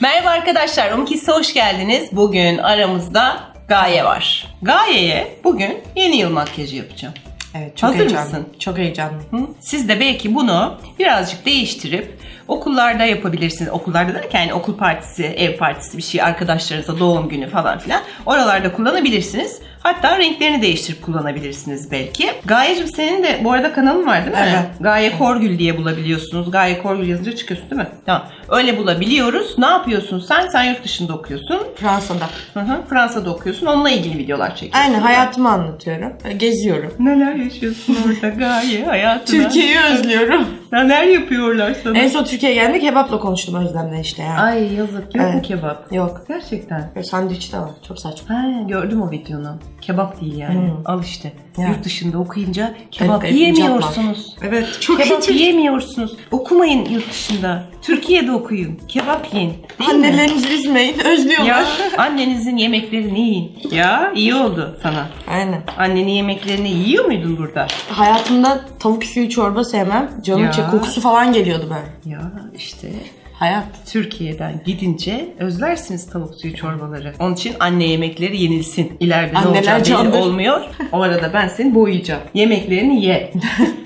Merhaba arkadaşlar, Umkis'e hoş geldiniz. Bugün aramızda Gaye var. Gaye'ye bugün yeni yıl makyajı yapacağım. Evet çok Hazır heyecanlı. mısın? Çok heyecanlı. Hı? Siz de belki bunu birazcık değiştirip okullarda yapabilirsiniz. Okullarda derken yani okul partisi, ev partisi bir şey, arkadaşlarınıza doğum günü falan filan. Oralarda kullanabilirsiniz. Hatta renklerini değiştirip kullanabilirsiniz belki. Gaye'cim senin de bu arada kanalın var değil mi? Evet. Gaye Korgül diye bulabiliyorsunuz. Gaye Korgül yazınca çıkıyorsun değil mi? Tamam. Öyle bulabiliyoruz. Ne yapıyorsun sen? Sen yurt dışında okuyorsun. Fransa'da. Hı hı. Fransa'da okuyorsun. Onunla ilgili videolar çekiyorsun. Aynen hayatımı anlatıyorum. Geziyorum. Neler yaşıyorsun orada Gaye hayatına? Türkiye'yi özlüyorum. Neler yapıyorlar sana? en son Türkiye'ye geldik kebapla konuştum Özlem'le işte ya. Ay yazık yok mu Evet. kebap? Yok. Gerçekten. Böyle sandviç de var. Çok saçma. Ha, gördüm o videonu. Kebap değil yani. Hmm. Al işte. Ya. Yurt dışında okuyunca kebap Evet, evet, yiyemiyorsunuz. Evet çok Kebap yiyemiyorsunuz. Okumayın yurt dışında. Türkiye'de okuyun. Kebap yiyin. Değil mi? Annelerinizi üzmeyin. Özlüyorlar. Ya annenizin yemeklerini yiyin. Ya iyi oldu sana. Aynen. Annenin yemeklerini yiyor muydun burada? Hayatımda tavuk suyu çorba sevmem. Canım Ya. Çek kokusu falan geliyordu böyle. Ya işte Hayat. Türkiye'den gidince özlersiniz tavuk suyu çorbaları. Onun için anne yemekleri yenilsin. İleride ne Anneler olacağı belli candır. olmuyor. O arada ben seni boyayacağım. Yemeklerini ye.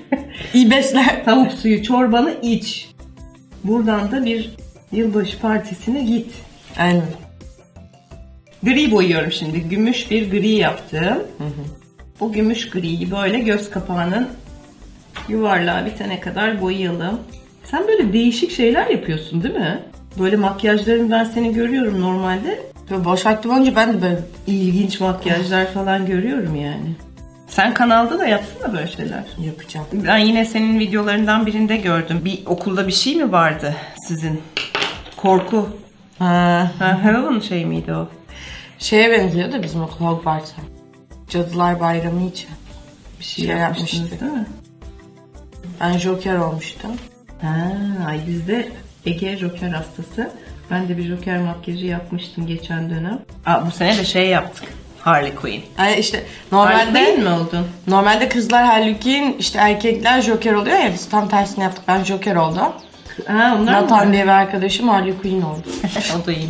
İyi besler. tavuk suyu çorbanı iç. Buradan da bir yılbaşı partisine git. Aynen. Gri boyuyorum şimdi. Gümüş bir gri yaptım. Bu gümüş griyi böyle göz kapağının yuvarlağı bitene kadar boyayalım. Sen böyle değişik şeyler yapıyorsun değil mi? Böyle makyajların ben seni görüyorum normalde. Böyle boş vaktim olunca ben de böyle İlginç makyajlar falan görüyorum yani. Sen kanalda da yapsana böyle şeyler. yapacağım. Ben yine senin videolarından birinde gördüm. Bir okulda bir şey mi vardı sizin? Korku. Ha. Ha, Halloween şey miydi o? Şeye benziyor da bizim okul Hogwarts'a. Cadılar Bayramı için. Bir şey, Şey yapmıştık. değil mi? Ben Joker olmuştum. Ha, ay bizde Ege Joker hastası. Ben de bir Joker makyajı yapmıştım geçen dönem. Aa, bu sene de şey yaptık. Harley Quinn. Yani işte Harley normalde Quinn mi oldun? normalde kızlar Harley Quinn, işte erkekler Joker oluyor ya biz tam tersini yaptık. Ben Joker oldum. Ha, onlar? Nathan diye bir arkadaşım Harley Quinn oldu. o da iyi.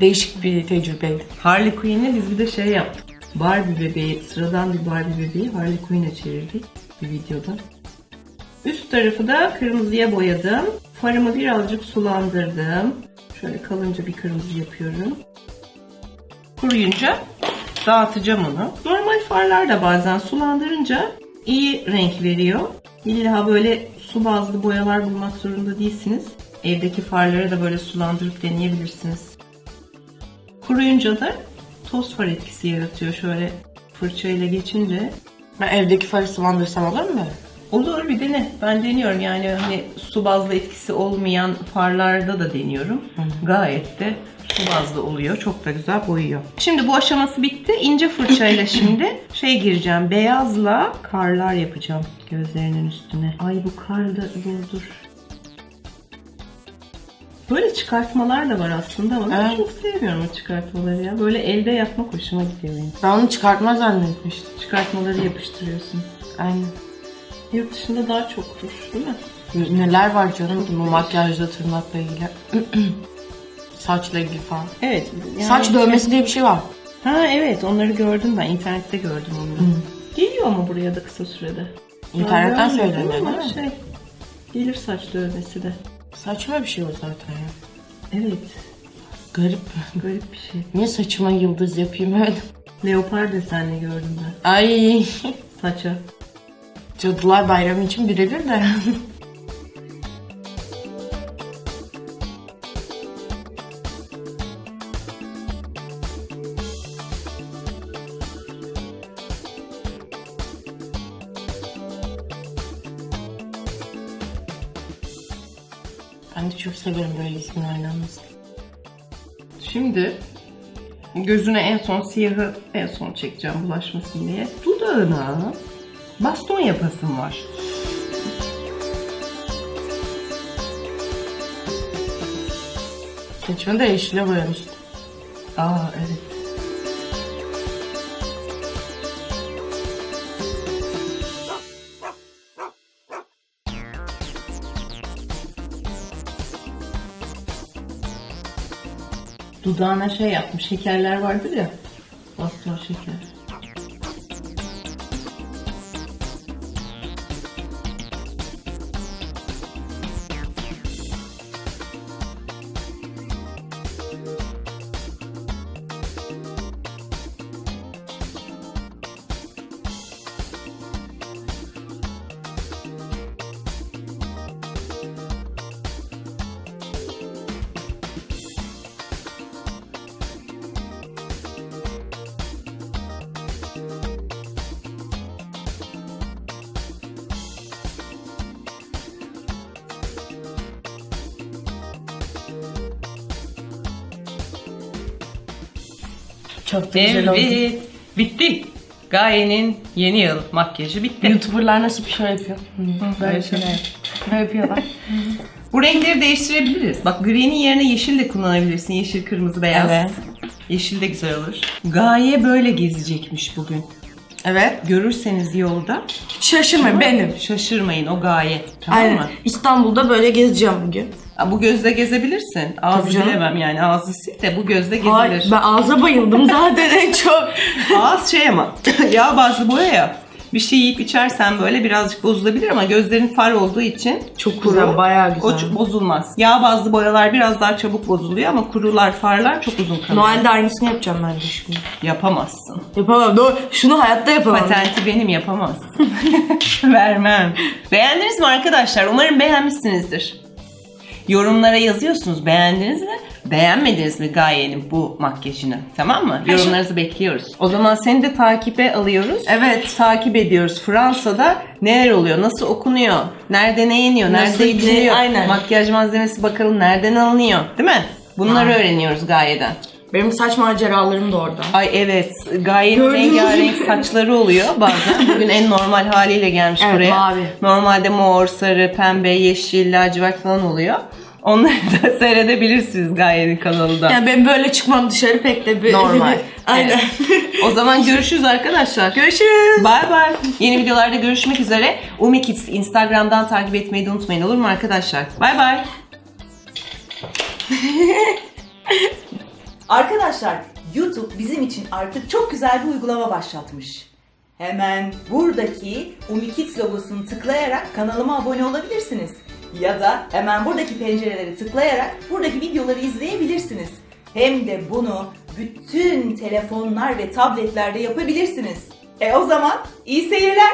Değişik bir tecrübeydi. Harley Quinn'le biz bir de şey yaptık. Barbie bebeği, sıradan bir Barbie bebeği Harley Quinn'e çevirdik bir videoda. Üst tarafı da kırmızıya boyadım. Farımı birazcık sulandırdım. Şöyle kalınca bir kırmızı yapıyorum. Kuruyunca dağıtacağım onu. Normal farlar da bazen sulandırınca iyi renk veriyor. İlla böyle su bazlı boyalar bulmak zorunda değilsiniz. Evdeki farları da böyle sulandırıp deneyebilirsiniz. Kuruyunca da toz far etkisi yaratıyor şöyle fırçayla geçince. Ben evdeki farı sulandırsam olur mu? Olur bir dene. Ben deniyorum yani hani su bazlı etkisi olmayan farlarda da deniyorum. Gayet de su bazlı oluyor. Çok da güzel boyuyor. Şimdi bu aşaması bitti. İnce fırçayla şimdi şey gireceğim. Beyazla karlar yapacağım gözlerinin üstüne. Ay bu kar da dur dur. Böyle çıkartmalar da var aslında ama ben Evet. çok sevmiyorum o çıkartmaları ya. Böyle elde yapmak hoşuma gidiyor benim. Ben onu çıkartma zannetmiştim. Çıkartmaları yapıştırıyorsun. Aynen. Yurt dışında daha çok kuş değil mi? Neler var canım bu makyajla tırnakla ilgili. Saçla ilgili falan. Evet. yani- Saç dövmesi diye bir şey var. Ha evet onları gördüm ben internette gördüm onları. Geliyor mu buraya da kısa sürede? İnternetten söyleniyor ama değil mi? Şey, gelir saç dövmesi de. Saçma bir şey o zaten ya. Evet Garip. garip bir şey. Niye saçıma yıldız yapayım öyle? Leopar desenli gördüm ben Ay. saça. Cadılar Bayramı için birebir de. ben de çok severim böyle ismin oynanması. Şimdi gözüne en son siyahı en son çekeceğim bulaşmasın diye. Dudağına baston yapasım var. Saçımı da yeşile boyamıştım. Aa evet. Dudağına şey yapmış. Şekerler vardır ya. Bastır şeker. Çok da güzel oldu. Evet. Bitti. Gaye'nin yeni yıl makyajı bitti. Youtuberlar nasıl bir şey yapıyor? Böyle şeyler. Böyle yapıyorlar. Bu renkleri değiştirebiliriz. Bak gri'nin yerine yeşil de kullanabilirsin. Yeşil, kırmızı, beyaz. Evet. Yeşil de güzel olur. Gaye böyle gezecekmiş bugün. evet. Görürseniz yolda Şaşırmayın benim. şaşırmayın o Gaye. Tamam Aynen. mı? İstanbul'da böyle gezeceğim bugün. Aa, Bu gözle gezebilirsin. Ağzı Tabii canım. bilemem yani ağzı sil de bu gözle gezilir. Hayır, ben ağza bayıldım zaten en çok. Ağız şey ama yağ bazlı boya ya. Bir şey yiyip içersen böyle birazcık bozulabilir ama gözlerin far olduğu için Çok güzel, bayağı güzel. O ç- bozulmaz. Yağ bazlı boyalar biraz daha çabuk bozuluyor ama kurular, farlar çok uzun kalıyor. Noel'de aynısını yapacağım ben de şimdi. Yapamazsın. Yapamam. Doğru. Şunu hayatta yapamam. Patenti benim yapamazsın. Vermem. Beğendiniz mi arkadaşlar? Umarım beğenmişsinizdir. Yorumlara yazıyorsunuz beğendiniz mi? Beğenmediniz mi Gaye'nin bu makyajını? Tamam mı? Yorumlarınızı bekliyoruz. O zaman seni de takibe alıyoruz. Evet. Takip ediyoruz. Fransa'da neler oluyor? Nasıl okunuyor? Nerede ne yeniyor? Nasıl Nerede ne- içiliyor? aynen. Makyaj malzemesi bakalım nereden alınıyor? Değil mi? Bunları Aynen. öğreniyoruz Gaye'den. Benim saç maceralarım da orada. Ay evet. Gaye'nin Gördüğünüz rengarenk gibi. saçları oluyor bazen. Bugün en normal haliyle gelmiş Evet, buraya. mavi. Normalde mor, sarı, pembe, yeşil, lacivert falan oluyor. Onları da seyredebilirsiniz Gaye'nin kanalında. Yani ben böyle çıkmam dışarı pek de bir... Normal. Aynen. O zaman görüşürüz arkadaşlar. Görüşürüz. Bay bay. Yeni videolarda görüşmek üzere. Umi Kids Instagram'dan takip etmeyi de unutmayın olur mu arkadaşlar? Bay bay. Arkadaşlar YouTube bizim için artık çok güzel bir uygulama başlatmış. Hemen buradaki Umikids logosunu tıklayarak kanalıma abone olabilirsiniz. Ya da hemen buradaki pencereleri tıklayarak buradaki videoları izleyebilirsiniz. Hem de bunu bütün telefonlar ve tabletlerde yapabilirsiniz. E o zaman iyi seyirler.